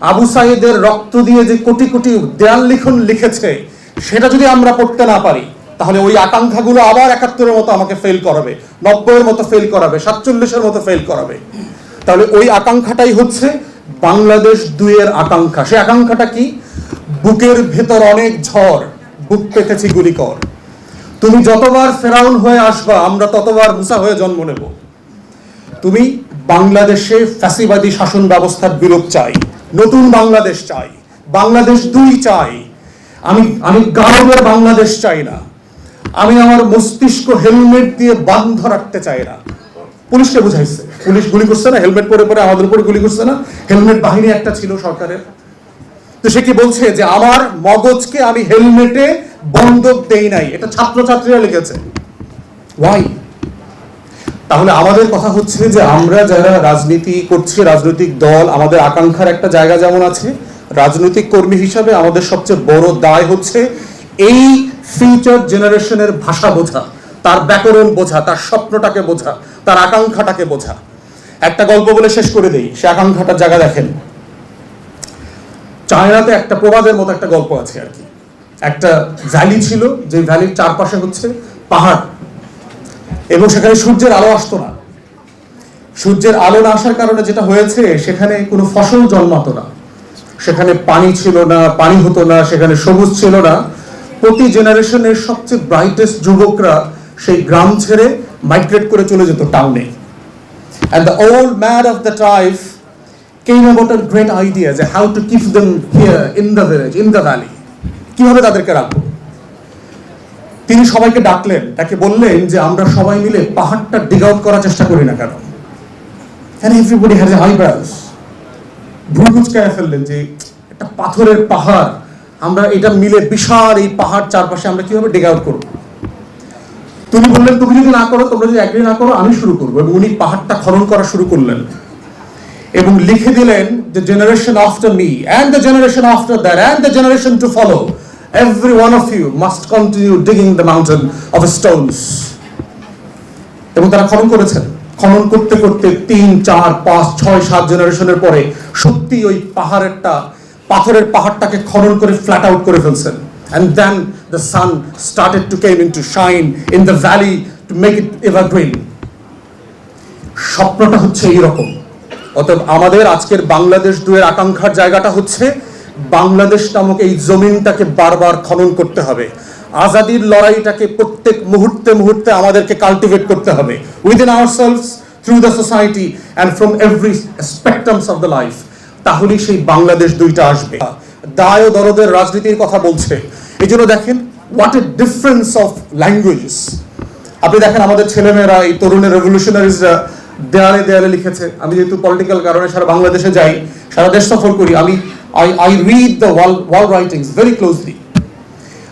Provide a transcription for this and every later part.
আবু সাইদের রক্ত দিয়ে যে কোটি কোটি দেয়াল লিখন লিখেছে, সেটা যদি আমরা পড়তে না পারি, তাহলে ওই আকাঙ্ক্ষাগুলো আবার একাত্তরের মতো আমাকে ফেল করাবে, নব্বইয়ের মতো ফেল করাবে, সাতচল্লিশের মতো ফেল করাবে। তাহলে ওই আকাঙ্ক্ষাটাই হচ্ছে বাংলাদেশ দুইয়ের আকাঙ্ক্ষা। সে আকাঙ্ক্ষাটা কি? বুকের ভেতর অনেক ঝড়, বুক পেতেছি গুলি কর তুমি যতবার ফেরাউন হয়ে আসবা, আমরা ততবার মুসা হয়ে জন্ম নেব। তুমি বাংলাদেশে ফ্যাসিবাদী শাসন ব্যবস্থার বিলোপ চাই। নতুন বাংলাদেশ চাই, বাংলাদেশ দুই চাই। আমি আমি গারবের বাংলাদেশ চাই না। আমি আমার মস্তিষ্ক হেলমেট দিয়ে বান্ধ রাখতে চাই না। পুলিশকে বুঝাইছে। পুলিশ গুলি করছে না, হেলমেট পরে পরে আমাদের উপরে গুলি করছে না। হেলমেট বাহিনী একটা ছিল সরকারের। তো সে কি বলছে যে আমার মগজকে আমি হেলমেটে বন্ধক দেই নাই? এটা ছাত্রছাত্রীরা লিখেছে। ওয়াই তাহলে আমাদের কথা হচ্ছে যে আমরা যারা রাজনীতি করছি, রাজনৈতিক দল, আমাদের আকাঙ্ক্ষার একটা জায়গা যেমন আছে, রাজনৈতিক কর্মী হিসাবে আমাদের সবচেয়ে বড় দায় হচ্ছে এই ফিউচার জেনারেশনের ভাষা বোঝা, তার ব্যাকরণ বোঝা, তার স্বপ্নটাকে বোঝা, তার আকাঙ্ক্ষাটাকে বোঝা। একটা গল্প বলে শেষ করে দেই, সে আকাঙ্ক্ষাটার জায়গা দেখেন। চায়নাতে একটা প্রবাদের মতো একটা গল্প আছে আর কি। একটা ভ্যালি ছিল, যে ভ্যালির চারপাশে হচ্ছে পাহাড়। এবং সেখানে সূর্যের আলো আসতো না। সূর্যের আলো না আসার কারণে যেটা হয়েছে, সেখানে কোনো ফসল জন্মাতো না। সেখানে পানি ছিল না, পানি হতো না, সেখানে সবুজ ছিল না। প্রতি জেনারেশনের সবচেয়ে ব্রাইটেস্ট যুবকরা সেই গ্রাম ছেড়ে মাইগ্রেট করে চলে যেত টাউনে and the old man of the tribe came about great idea যে how to keep them here in the village in the valley কীভাবে তাদেরকে রাখব? তিনি সবাইকে ডাকলেন, তাকে বললেন যে আমরা সবাই মিলে পাহাড়টা ডিগ আউট করার চেষ্টা করি না কেন? এভরিবডি হ্যাজ এ হাইব্রাস ভুলকুচকায় ফেললেন যে একটা পাথরের পাহাড়, আমরা এটা মিলে বিশাল এই পাহাড় চারপাশে আমরা কীভাবে ডিগ আউট করব? তুমি বললেন, তুমি যদি না করো, তোমরা যদি এগ্রি না করো, আমি শুরু করব। এবং উনি পাহাড়টা খনন করা শুরু করলেন। এবং লিখে দিলেন, the generation after me and the generation after that and the generation to follow every one of you must continue digging the mountain of stones. এবং তারা খনন করেছেন। খনন করতে করতে তিন, চার, পাঁচ, ছয়, সাত জেনারেশনের পরে সত্যি ওই পাহাড়েরটা, পাথরের পাহাড়টাকে খনন করে ফ্ল্যাট আউট করে ফেলছেন। And then the sun started to came into shine in the valley to make it evergreen স্বপ্নটা হচ্ছে এইরকম। অতএব আমাদের আজকের বাংলাদেশ দুয়ের আকাঙ্ক্ষার জায়গাটা হচ্ছে বাংলাদেশ নামক এই জমিনটাকে বারবার খনন করতে হবে। আজাদির লড়াইটাকে প্রত্যেক মুহূর্তে মুহূর্তে আমাদেরকে কাল্টিভেট করতে হবে। Within ourselves through the society and from every spectrums of the life তাহলেই সেই বাংলাদেশ দুইটা আসবে। দায় ও দরদের রাজনীতির কথা বলছে। এই জন্য দেখেন what a difference of languages আপনি দেখেন, আমাদের ছেলেমেয়েরা, এই তরুণের রেভলিউশনারিজরা দেয়ালে দেয়ালে লিখেছে, আমি যেহেতু পলিটিক্যাল কারণে সারা বাংলাদেশে যাই, সারা দেশ সফর করি, আমি I I read the wall wall writings very closely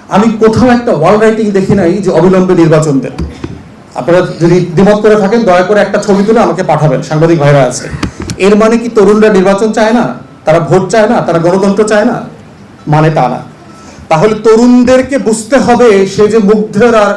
আমি কোথাও একটা ওয়াল রাইটিং দেখি নাই যে অবিলম্বে নির্বাচন দেন আপনারা যদি দ্বিমত করে থাকেন, দয়া করে একটা ছবি তুলে আমাকে পাঠাবেন। সাংবাদিক ভাইরা আছে। এর মানে কি তরুণরা নির্বাচন চায় না? তারা ভোট চায় না? তারা গণতন্ত্র চায় না? মানে তা না। তাহলে তরুণদেরকে বুঝতে হবে সে যে মুগ্ধের আর